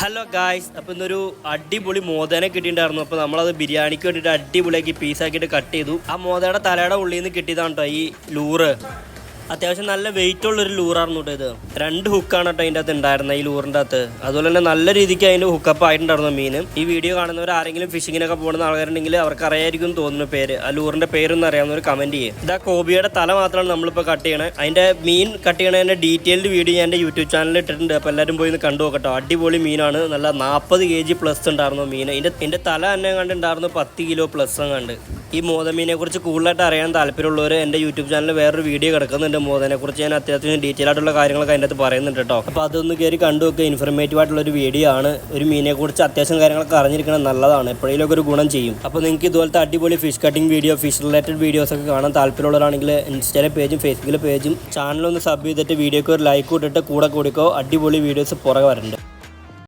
Hello guys അപ്പോൾ ഇന്നൊരു അടിപൊളി മോദനെ കിട്ടിയിട്ടുണ്ടായിരുന്നു. അപ്പോൾ നമ്മളത് ബിരിയാണിക്ക് വേണ്ടിയിട്ട് അടിപൊളിയാക്കി പീസാക്കിയിട്ട് കട്ട് ചെയ്തു. ആ മോദയുടെ തലയുടെ ഉള്ളിൽ നിന്ന് കിട്ടിയതാണ് കേട്ടോ ഈ ലൂറ് അത്യാവശ്യം നല്ല വെയിറ്റ് ഉള്ള ഒരു ലൂറായിരുന്നു കേട്ടോ ഇത്. രണ്ട് ഹുക്കാണ് കേട്ടോ അതിന്റെ അകത്ത് ഉണ്ടായിരുന്നത് ഈ ലൂറിന്റെ അകത്ത്. അതുപോലെ തന്നെ നല്ല രീതിക്ക് അതിന്റെ ഹുക്കപ്പ് ആയിട്ടുണ്ടായിരുന്നു മീൻ. ഈ വീഡിയോ കാണുന്നവർ ആരെങ്കിലും ഫിഷിങ്ങിനൊക്കെ പോകുന്ന ആൾക്കാരുണ്ടെങ്കിൽ അവർക്ക് അറിയായിരിക്കും തോന്നുന്നു പേര്. ആ ലൂറിന്റെ പേരൊന്നും അറിയാവുന്നവർ കമന്റ് ചെയ്യും. ഇതാ കോബിയുടെ തല മാത്രമാണ് നമ്മളിപ്പോൾ കട്ട് ചെയ്യണേ. അതിന്റെ മീൻ കട്ട് ചെയ്യണതിന്റെ ഡീറ്റെയിൽഡ് വീഡിയോ ഞാൻ എന്റെ യൂട്യൂബ് ചാനലിൽ ഇട്ടിട്ടുണ്ട്. അപ്പോൾ എല്ലാവരും പോയി ഒന്ന് കണ്ടു നോക്കട്ടോ. അടിപൊളി മീനാണ്. നല്ല നാൽപ്പത് കെ ജി പ്ലസ് ഉണ്ടായിരുന്നു മീൻ. ഇതിന്റെ എന്റെ തല തന്നെ കണ്ടുണ്ടായിരുന്നു പത്ത് കിലോ പ്ലസ് കണ്ട് ഈ മോതമീനെ കുറിച്ച് കൂടുതലായിട്ട് അറിയാൻ താല്പര്യമുള്ളവർ എന്റെ യൂട്യൂബ് ചാനലിൽ വേറൊരു വീഡിയോ കിടക്കുന്നുണ്ട്. മോതനെ കുറിച്ച് ഞാൻ അത്യാവശ്യം ഡീറ്റെയിൽ ആയിട്ടുള്ള കാര്യങ്ങളൊക്കെ അതിന്റെ അകത്ത് പറയുന്നുണ്ട് കേട്ടോ അപ്പോൾ അതൊന്ന് കയറി കണ്ടു വെക്കുക ഇൻഫർമേറ്റീവ് ആയിട്ടുള്ള ഒരു വീഡിയോ ആണ്. ഒരു മീനെ കുറിച്ച് അത്യാവശ്യം കാര്യങ്ങളൊക്കെ അറിഞ്ഞിരിക്കണം നല്ലതാണ്. എപ്പോഴേലും ഒരു ഗുണം ചെയ്യും. അപ്പോൾ നിങ്ങൾക്ക് ഇതുപോലത്തെ അടിപൊളി fish cutting video fish related videos ഒക്കെ കാണാൻ താല്പര്യമുള്ളവരാണെങ്കിൽ ഇൻസ്റ്റാഗ്രാം പേജും ഫേസ്ബുക്കിലെ പേജും ചാനലൊന്ന് സബ് ചെയ്തിട്ട് വീഡിയോക്ക് ഒരു ലൈക്ക് ഇട്ടിട്ട് കൂടെ കൂടിക്കോ. അടിപൊളി വീഡിയോസ് പുറകെ വരുന്നുണ്ട്